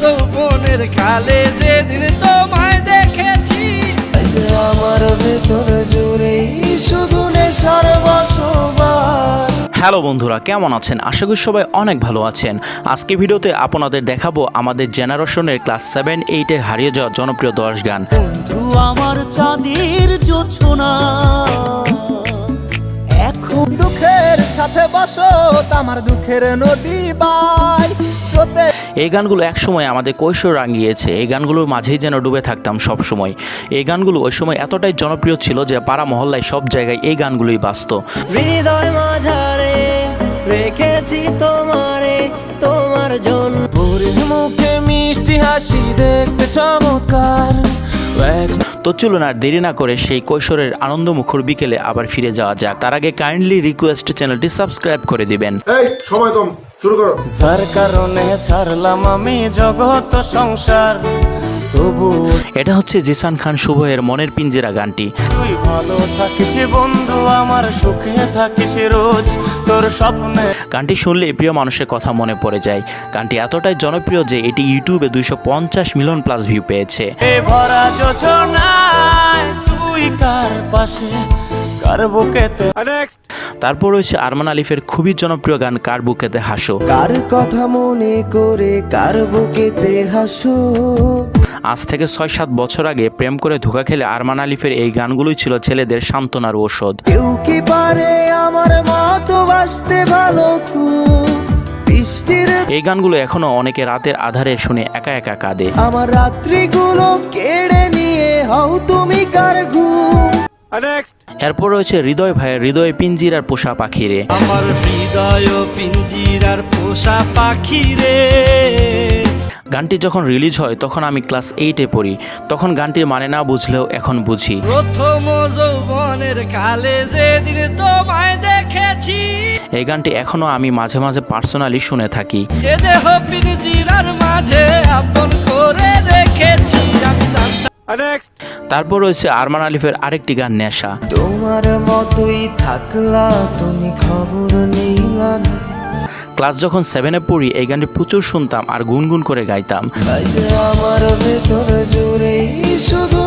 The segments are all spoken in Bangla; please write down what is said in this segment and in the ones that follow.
যৌবনের কালে যেদিন তোমায় দেখেছি। যে আমার ভেতর জুড়েই শুধু নেশার বসবাস। হ্যালো বন্ধুরা কেমন আছেন? আশা করি সবাই অনেক ভালো আছেন। আজকে ভিডিওতে আপনাদের দেখাবো আমাদের জেনারেশনের ক্লাস সেভেন এইটের হারিয়ে যাওয়া জনপ্রিয় দশ গান। বন্ধু আমার চাঁদের জোছনা। এখন দুঃখের সাথে বসত আমার দুঃখের নদী বাই স্রোতে এই গানগুলো একসময় আমাদের কৈশোর রাঙিয়েছে। এই গানগুলোর মাঝেই যেন ডুবে থাকতাম সব সময় এই গানগুলো ওই সময় এতটাই জনপ্রিয় ছিল যে পাড়া মহল্লায় সব জায়গায় এই গানগুলোই বাজতো। হৃদয় মাঝারে রেখেছি তোমারে তোমার জন্য মুখে মিষ্টি হাসি দেখতে চমৎকার। তো চলুন আর দেরি না করে সেই কৈশোরের আনন্দমুখর বিকেলে আবার ফিরে যাওয়া যাক। তার আগে কাইন্ডলি রিকোয়েস্ট চ্যানেলটি সাবস্ক্রাইব করে দিবেন। এই সময় কম। শুরু করো। যার কারণে ছাড়লাম আমি জগত সংসার। তবু এটা হচ্ছে জিসান খান শুভয়ের মনের পিঞ্জেরা গানটি। তুই ভালো থাকিস বন্ধু আমার সুখে থাকিস রোজ। তোর স্বপ্নে গানটি শুনলে প্রিয় মানুষের কথা মনে পড়ে যায়। গানটি এতটাই জনপ্রিয় যে এটি ইউটিউবে দুইশো পঞ্চাশ মিলিয়ন প্লাস ভিউ পেয়েছে। এ ভরা যোজনায় তুই কার পাশে কার বুকেতে? তারপর রয়েছে আরমান আলিফের খুবই জনপ্রিয় গান কার বুকেতে হাসো? কার কথা মনে করে কার বুকেতে হাসো? আজ থেকে ছয় সাত বছর আগে প্রেম করে ধোকা খেলে আরমান আলিফের এই গানগুলোই ছিল ছেলেদের সান্ত্বনার ঔষধ। কেউ কি পারে আমার মতো বাসতে ভালো এই গানগুলো এখনও অনেকে রাতের আধারে শুনে একা একা কাঁদে। আমার রাত্রিগুলো কেড়ে নিয়ে হও তুমি কার ঘুম? এরপর রয়েছে হৃদয় ভাইয়ের হৃদয় পিঞ্জিরার পোষা পাখিরে। আমার হৃদয় পিঞ্জিরার পোষা পাখি রে গানটি যখন রিলিজ হয় তখন আমি ক্লাস এইটে পড়ি। তখন গানটির মানে না বুঝলেও এখন বুঝি। প্রথম যৌবনের কালে যেদিন তোমায় দেখেছি এই গানটি এখনও আমি মাঝে মাঝে পার্সোনালি শুনে থাকি। এ দেহ পিঞ্জিরার মাঝে আপন করে রেখেছি তারপর রয়েছে আরমান আলিফের আরেকটি গান নেশা। তোমার মতোই থাকলা তুমি খবর নিলা না। ক্লাস যখন সেভেনে পড়ি এই গানটি প্রচুর শুনতাম আর গুনগুন করে গাইতাম। আজ আমার ভেতর জুড়েই শুধু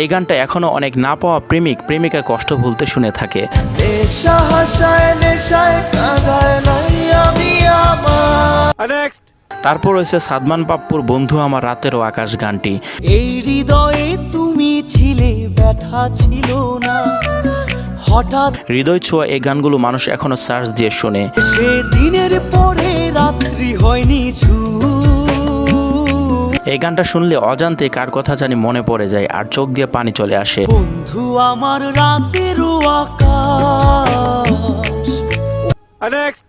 এই গানটা এখনও অনেক না পাওয়া প্রেমিক প্রেমিকার কষ্ট ভুলতে শুনে থাকে। নেশা হাসায় নেশায় কাঁদায় নাই আমি আমার। তারপর রয়েছে সাদমান পাপ্পুর বন্ধু আমার রাতেরও আকাশ গানটি। এই হৃদয়ে তুমি ছিলে ব্যথা ছিল না। হঠাৎ হৃদয় ছোঁয়া এই গানগুলো মানুষ এখনও সার্চ দিয়ে শোনে। সে দিনের পরে রাত্রি হয়নি ঝু এই গানটা শুনলে অজান্তে কার কথা জানি মনে পড়ে যায় আর চোখ দিয়ে পানি চলে আসে। বন্ধু আমার রাতের আকাশ।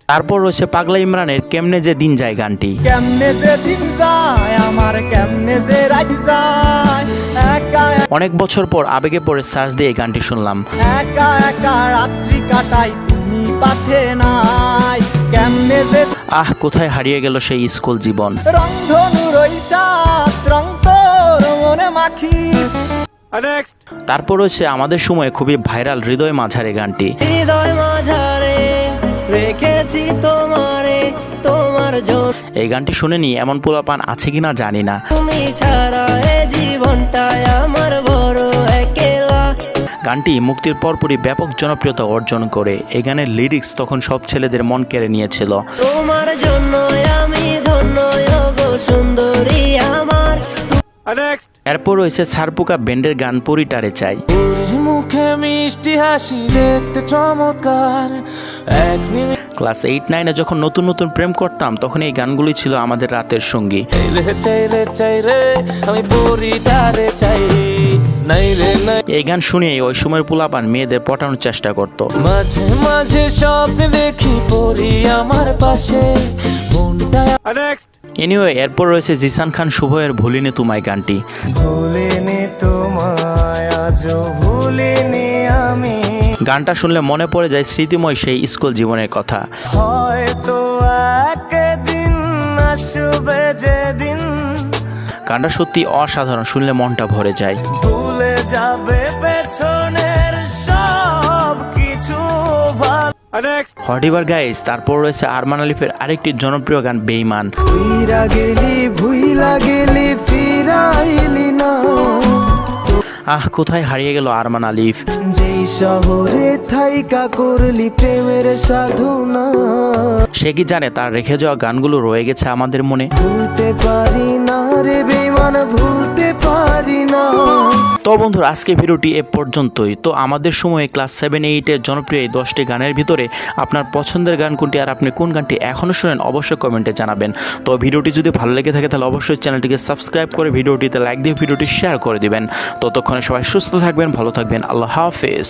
তারপর রয়েছে পাগলা ইমরানের কেমনে যে দিন যায় গানটি। কেমনে যে দিন যায় আমার কেমনে যে রাত যায়। অনেক বছর পর আবেগে পড়ে সার্চ দিয়ে এই গানটি শুনলাম। একা একা রাত্রি কাটাই তুমি পাশে নাই। কেমনে যে আহ কোথায় হারিয়ে গেল সেই স্কুল জীবন। রংধনু রইসাত রং তোর মনে মাখিস। তারপর রয়েছে আমাদের সময়ে খুবই ভাইরাল হৃদয় মাঝারে গানটি। হৃদয় মাঝারে রেখেছি তোমারে তোমার জন্য। এই গানটি শুনেনি এমন পোলাপান আছে কিনা জানি না। তুমি ছাড়া এ আমার বড় একেলা। গানটি মুক্তির পরপরই ব্যাপক জনপ্রিয়তা অর্জন করে। এই গানের লিরিক্স তখন সব ছেলেদের মন কেড়ে নিয়েছিল। তোমার জন্য আমি ধন্য সুন্দরী আমার। এরপর রয়েছে ছারপোকা ব্যান্ডের গান পরিটারে চাই। মুখে মিষ্টি হাসি দেখতে চমৎকার। এক নিমিষে ক্লাস এইট নাইনে যখন নতুন নতুন প্রেম করতাম তখন এই গানগুলি ছিল আমাদের রাতের সঙ্গী। রে চাই রে চাই রে চাই। নাই এই গান শুনে ওই সময়ের পোলাপান মেয়েদের পটানোর চেষ্টা করত। মাঝে মাঝে স্বপ্ন দেখি পড়ি আমার পাশে। মনটা এনিওয়ে এরপর রয়েছে জিসান খান শুভয়ের ভুলিনি তোমায় গানটি। ভুলিনি তোমায় গানটা শুনলে মনে পড়ে যায় স্মৃতিময় সেই স্কুল জীবনের কথা। হয়তো একদিন আসবে যেদিন। গানটা সত্যি অসাধারণ শুনলে মনটা ভরে যায়। ভুলে যাবে পেছনের সব কিছু হটিবার গাইস তারপর রয়েছে আরমান আলিফের আরেকটি জনপ্রিয় গান বেইমান ফিরা গেলি ভুইলা গেলি ফিরাইলি না। আহ কোথায় হারিয়ে গেল আরমান আলিফ? যেই শহরে থাইকা করলি প্রেমের সাধনা। সে কি জানে তার রেখে যাওয়া গানগুলো রয়ে গেছে আমাদের মনে? ভুলতে পারি না রে তো বন্ধুরা আজকে ভিডিওটি এ পর্যন্তই। তো আমাদের সময়ে ক্লাস সেভেন এইটের জনপ্রিয় এই দশটি গানের ভিতরে আপনার পছন্দের গান কোনটি আর আপনি কোন গানটি এখনও শোনেন অবশ্যই কমেন্টে জানাবেন। তো ভিডিওটি যদি ভালো লেগে থাকে তাহলে অবশ্যই চ্যানেলটিকে সাবস্ক্রাইব করে ভিডিওটিতে লাইক দিয়ে ভিডিওটি শেয়ার করে দিবেন। ততক্ষণে সবাই সুস্থ থাকবেন, ভালো থাকবেন, আল্লাহ হাফেজ।